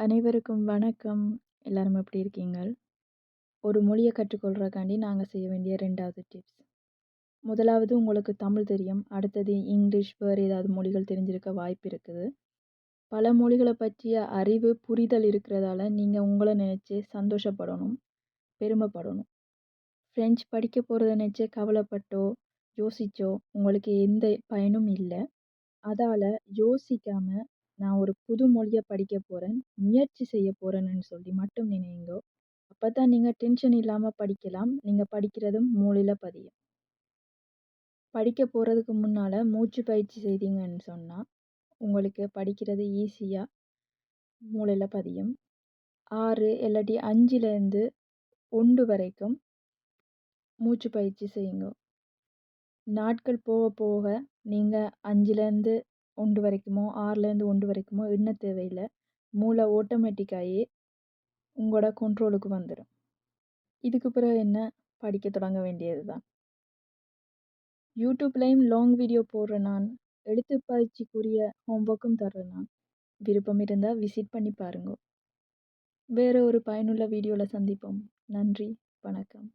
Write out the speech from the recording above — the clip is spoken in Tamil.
அனைவருக்கும் வணக்கம். எல்லாரும் எப்படி இருக்கீங்கள் ஒரு மொழியை கற்றுக்கொள்கிறக்காண்டி நாங்கள் செய்ய வேண்டிய ரெண்டாவது டிப்ஸ் முதலாவது உங்களுக்கு தமிழ் தெரியும். அடுத்தது இங்கிலீஷ் வேறு ஏதாவது மொழிகள் தெரிஞ்சிருக்க வாய்ப்பு இருக்குது. பல மொழிகளை பற்றிய அறிவு புரிதல் இருக்கிறதால நீங்கள் உங்களை நினச்சி சந்தோஷப்படணும் பெருமைப்படணும். ஃப்ரெஞ்ச் படிக்க போகிறத நினச்சி கவலைப்பட்டோ யோசிச்சோ உங்களுக்கு எந்த பயனும் இல்லை. அதால் யோசிக்காமல் நான் ஒரு புது மொழியை படிக்க போகிறேன் முயற்சி செய்ய போகிறேன்னு சொல்லி மட்டும் நினையுங்கோ அப்போ தான் நீங்கள் டென்ஷன் இல்லாமல் படிக்கலாம். நீங்கள் படிக்கிறதும் மூளையில் பதியும். படிக்க போகிறதுக்கு முன்னால் மூச்சு பயிற்சி செய்தீங்கன்னு சொன்னால் உங்களுக்கு படிக்கிறது ஈஸியாக மூளையில் பதியும். ஆறு இல்லாட்டி அஞ்சுலேருந்து ஒன்று வரைக்கும் மூச்சு பயிற்சி செய்யுங்க. நாட்கள் போக போக நீங்கள் அஞ்சுலேருந்து ஒன்று வரைக்குமோ ஆறுலேருந்து ஒன்று வரைக்குமோ எண்ண தேவையில்லை. மூளை ஆட்டோமேட்டிக்காகவே உங்களோட கண்ட்ரோலுக்கு வந்துடும் இதுக்கு பிறகு என்ன? படிக்க தொடங்க வேண்டியது தான் யூடியூப்லேயும் லாங் வீடியோ போடுறேன் நான். எழுத்து பயிற்சிக்குரிய ஹோம்ஒர்க்கும் தர்றேன் நான். விருப்பம் இருந்தால் விசிட் பண்ணி பாருங்க. வேறு ஒரு பயனுள்ள வீடியோவில் சந்திப்போம். நன்றி. வணக்கம்.